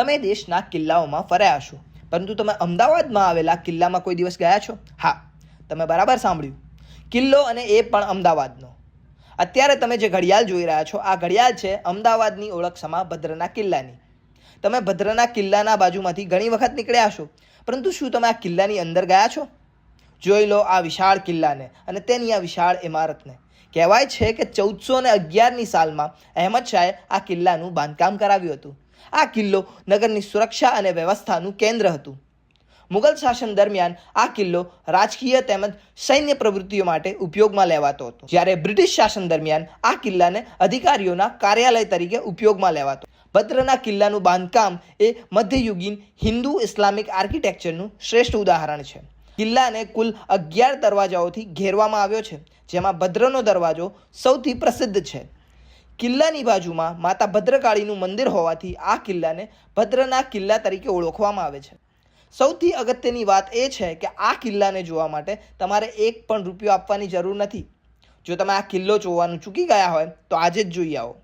તમે દેશના કિલ્લાઓમાં ફર્યા છો પરંતુ તમે અમદાવાદમાં આવેલા કિલ્લામાં કોઈ દિવસ ગયા છો? હા, તમે બરાબર સાંભળ્યું. કિલ્લો અને એ પણ અમદાવાદનો. અત્યારે તમે જે ઘડિયાળ જોઈ રહ્યા છો, આ ઘડિયાળ છે અમદાવાદની ઓળખ સમા ભદ્રના કિલ્લાની. તમે ભદ્રના કિલ્લાના બાજુમાંથી ઘણી વખત નીકળ્યા છો પરંતુ શું તમે આ કિલ્લાની અંદર ગયા છો? જોઈ લો આ વિશાળ કિલ્લાને અને તેની આ વિશાળ ઇમારતને કહેવાય છે કે ચૌદસો ને અગિયારની સાલમાં અહેમદ શાહે આ કિલ્લાનું બાંધકામ કરાવ્યું હતું. આ કિલ્લો નગરની સુરક્ષા અને વ્યવસ્થાનું કેન્દ્ર હતું. મુગલ શાસન દરમિયાન આ કિલ્લો રાજકીય તેમજ સૈન્ય પ્રવૃત્તિઓ માટે ઉપયોગમાં લેવાતો હતો. જ્યારે બ્રિટિશ શાસન દરમિયાન આ કિલ્લાને અધિકારીઓના કાર્યાલય તરીકે ઉપયોગમાં લેવાતો. ભદ્રના કિલ્લાનું બાંધકામ એ મધ્યયુગીન હિન્દુ ઇસ્લામિક આર્કિટેક્ચરનું શ્રેષ્ઠ ઉદાહરણ છે. કિલ્લાને કુલ અગિયાર દરવાજાઓથી ઘેરવામાં આવ્યો છે, જેમાં ભદ્રનો દરવાજો સૌથી પ્રસિદ્ધ છે. કિલ્લાની બાજુમાં માતા ભદ્રકાળીનું મંદિર હોવાથી આ કિલ્લાને ભદ્રના કિલ્લા તરીકે ઓળખવામાં આવે છે. સૌથી અગત્યની વાત એ છે કે આ કિલ્લાને જોવા માટે તમારે એક પણ રૂપિયો આપવાની જરૂર નથી. જો તમે આ કિલ્લો જોવાનું ચૂકી ગયા હોય તો આજે જ જોઈ આવો.